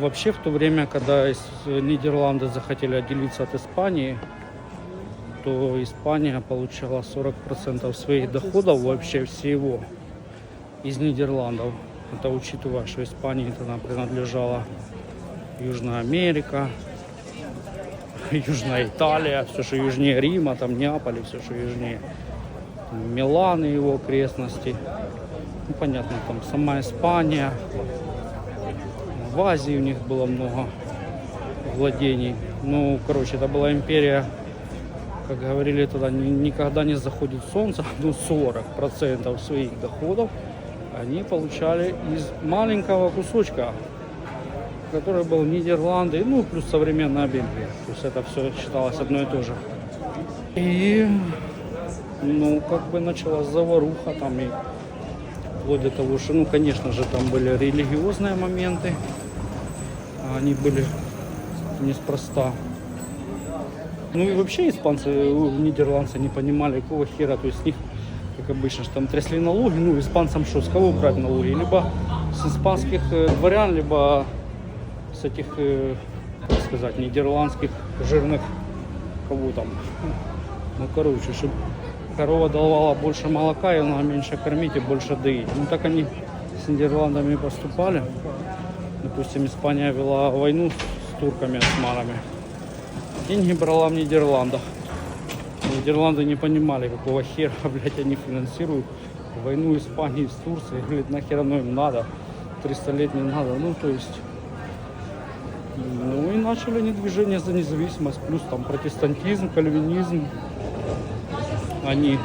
Вообще в то время, когда из- Нидерланды захотели отделиться от Испании, то Испания получала 40% своих доходов вообще всего из Нидерландов. Это учитывая, что Испании тогда принадлежала Южная Америка, Южная Италия, все, что южнее Рима, там Неаполь, все, что южнее Милан и его окрестности. Ну, понятно, там сама Испания, в Азии у них было много владений. Ну, короче, это была империя, как говорили тогда, ни- никогда не заходит солнце. Ну, 40% своих доходов они получали из маленького кусочка, который был Нидерланды, ну, плюс современная Бельгия. То есть это все считалось одно и то же. И, ну, как бы началась заваруха там и вплоть до того, что, ну, конечно же, там были религиозные моменты, они были неспроста. Ну и вообще испанцы, нидерландцы не понимали, какого хера, то есть с них, как обычно, что там трясли налоги, ну испанцам что, с кого брать налоги? Либо с испанских э, дворян, либо с этих, э, как сказать, нидерландских жирных, кого там, ну короче, чтобы корова давала больше молока, и надо меньше кормить и больше доить. Ну так они с Нидерландами поступали. Допустим, Испания вела войну с турками, османами. Деньги брала в Нидерландах. Нидерланды не понимали, какого хера, блядь, они финансируют войну Испании с Турцией. Говорит, нахер оно им надо. 300 лет не надо. Ну, то есть... Ну и начали они движение за независимость, плюс там протестантизм, кальвинизм. Они...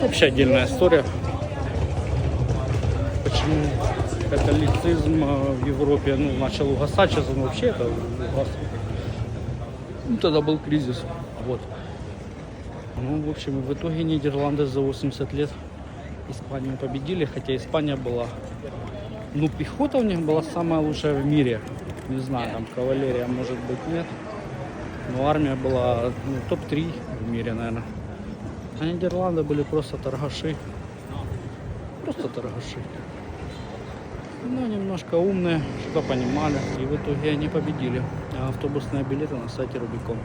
Вообще отдельная история. Почему католицизм э, в Европе ну, начал угасать, сейчас он вообще это угас. Ну, тогда был кризис. Вот. Ну, в общем, в итоге Нидерланды за 80 лет Испанию победили, хотя Испания была... Ну, пехота у них была самая лучшая в мире. Не знаю, там кавалерия, может быть, нет. Но армия была ну, топ-3 в мире, наверное. А Нидерланды были просто торгаши. Просто торгаши. Ну, немножко умные, что понимали. И в итоге они победили. А автобусные билеты на сайте Рубикон.